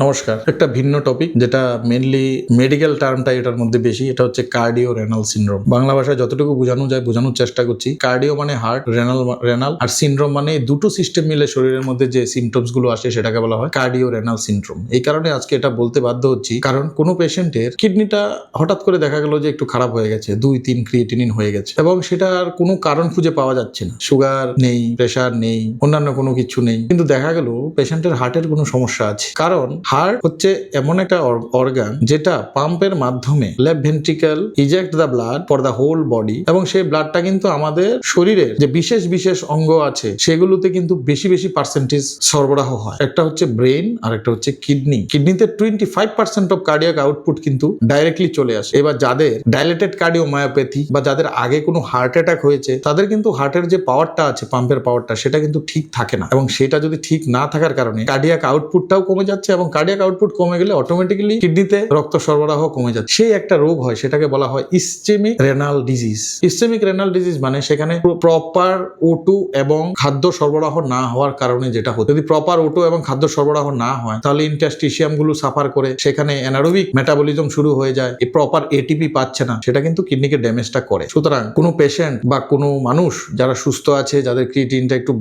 নমস্কার। একটা ভিন্ন টপিক যেটা মেনলি মেডিকেল টার্মটা এটার মধ্যে বেশি, এটা হচ্ছে কার্ডিও রেনাল সিনড্রোম বাংলা ভাষায় যতটুকু বোঝানো যায়, বোঝানোর চেষ্টা করছি। কার্ডিও মানে হার্ট রেনাল রেনাল আর সিনড্রোম মানে দুটো সিস্টেম মিলে শরীরের মধ্যে যে সিমটমসগুলো আসে, সেটাকে বলা হয় কার্ডিও রেনাল সিনড্রোম এই কারণে আজকে এটা বলতে বাধ্য হচ্ছি, কারণ কোনো পেশেন্টের কিডনিটা হঠাৎ করে দেখা গেল যে একটু খারাপ হয়ে গেছে, দুই, তিন ক্রিয়েটিনিন হয়ে গেছে এবং সেটার কোনো কারণ খুঁজে পাওয়া যাচ্ছে না। সুগার নেই প্রেশার নেই, অন্যান্য কোনো কিছু নেই। কিন্তু দেখা গেল পেশেন্টের হার্টের কোনো সমস্যা আছে। কারণ হার্ট হচ্ছে এমন একটা অর্গান যেটা পাম্পের মাধ্যমে left eject the blood for the whole body এবং সেই ব্লাডটা কিন্তু আমাদের শরীরের যে বিশেষ বিশেষ অঙ্গ আছে সেগুলোতে কিন্তু বেশি বেশি পার্সেন্টেজ সরবরাহ হয়। একটা হচ্ছে ব্রেন আর একটা হচ্ছে কিডনি কিডনিতে twenty five percent of cardiac output কিন্তু ডাইরেক্টলি চলে আসে। এবার যাদের ডাইলেটেড কার্ডিওমায়োপ্যাথি বা যাদের আগে কোনো হার্ট অ্যাটাক হয়েছে, তাদের কিন্তু হার্টের যে পাওয়ারটা আছে পাম্পের পাওয়ারটা সেটা কিন্তু ঠিক থাকে না। এবং সেটা যদি ঠিক না থাকার কারণে কার্ডিয়াক আউটপুটটাও কমে যাচ্ছে এবং কার্ডিয়াক আউটপুট কমে গেলে অটোমেটিক্যালি কিডনিতে রক্ত সরবরাহ কমে যাচ্ছে। সেই একটা রোগ হয়, সেটাকে বলা হয় ischemic renal disease ischemic renal disease মানে সেখানে প্রপার ওটু এবং খাদ্য সরবরাহ না হওয়ার কারণে যেটা হতো। যদি প্রপার ওটু এবং খাদ্য সরবরাহ না হয়, তাহলে ইন্টাস্টিশিয়ামগুলো সাফার করে সেখানে অ্যানারোবিক মেটাবলিজম শুরু হয়ে যায়। এই প্রপার এটিপি পাচ্ছে না, সেটা কিন্তু কিডনিকে ড্যামেজটা করে। সুতরাং কোনো পেশেন্ট বা কোনো মানুষ যারা সুস্থ আছে, যাদের ক্রিয়েটিনটা একটু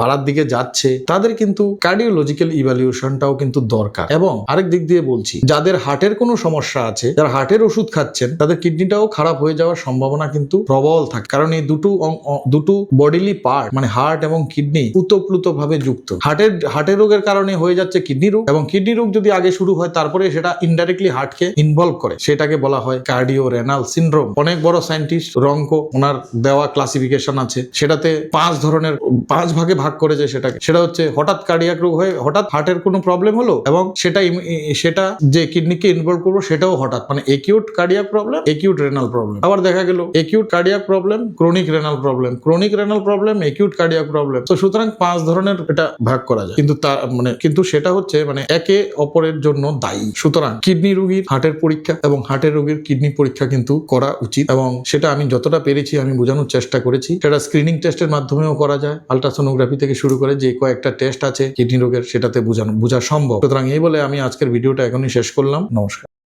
বাড়ার দিকে যাচ্ছে, তাদের কিন্তু কার্ডিওলজিক্যাল ইভ্যালুয়েশনটাও কিন্তু দরকার। এবং আরেক দিক দিয়ে বলছি, যাদের হার্টের কোনো সমস্যা আছে, যারা হার্টের ওষুধ খাচ্ছেন, তাদের কিডনিটাও খারাপ হয়ে যাওয়ার সম্ভাবনা কিন্তু প্রবল থাকে। কারণ এই দুটো দুটো বডিলি পার্ট মানে হার্ট এবং কিডনি উতপ্লুত ভাবে যুক্ত। হার্টের হার্টের রোগের কারণে হয়ে যাচ্ছে কিডনি রোগ এবং কিডনি রোগ যদি আগে শুরু হয়, তারপরে সেটা ইনডাইরেক্টলি হার্টকে ইনভলভ করে। সেটাকে বলা হয় কার্ডিও রেনাল সিনড্রোম অনেক বড় সায়েন্টিস্ট রঙ্ক ওনার দেওয়া ক্লাসিফিকেশন আছে। সেটাতে পাঁচ ধরনের, পাঁচ ভাগে ভাগ করেছে সেটাকে। সেটা হচ্ছে হঠাৎ কার্ডিয়াক রোগ হয়ে, হঠাৎ হার্টের কোনো প্রবলেম হলো এবং সেটা সেটা যে কিডনিকে ইনভলভ করব সেটাও হঠাৎ। মানে acute cardiac problem acute renal problem আবার দেখা গেল acute cardiac problem chronic renal problem chronic renal problem acute cardiac problem তো সুতরাং পাঁচ ধরনের এটা ভাগ করা যায়। কিন্তু তা মানে কিন্তু সেটা হচ্ছে মানে একে অপরের জন্য দায়ী। সুতরাং কিডনি রোগীর হার্টের পরীক্ষা এবং হার্টের রোগীর কিডনি পরীক্ষা কিন্তু করা উচিত এবং সেটা আমি যতটা পেরেছি, আমি বোঝানোর চেষ্টা করেছি। সেটা স্ক্রিনিং টেস্টের মাধ্যমেও করা যায়। আলট্রাসোনোগ্রাফি থেকে শুরু করে যে কয়েকটা টেস্ট আছে কিডনি রোগের, সেটাতে বোঝানো বোঝা সম্ভব। সুতরাং এই বলে আমি আজকের ভিডিওটা এখনই শেষ করলাম। নমস্কার।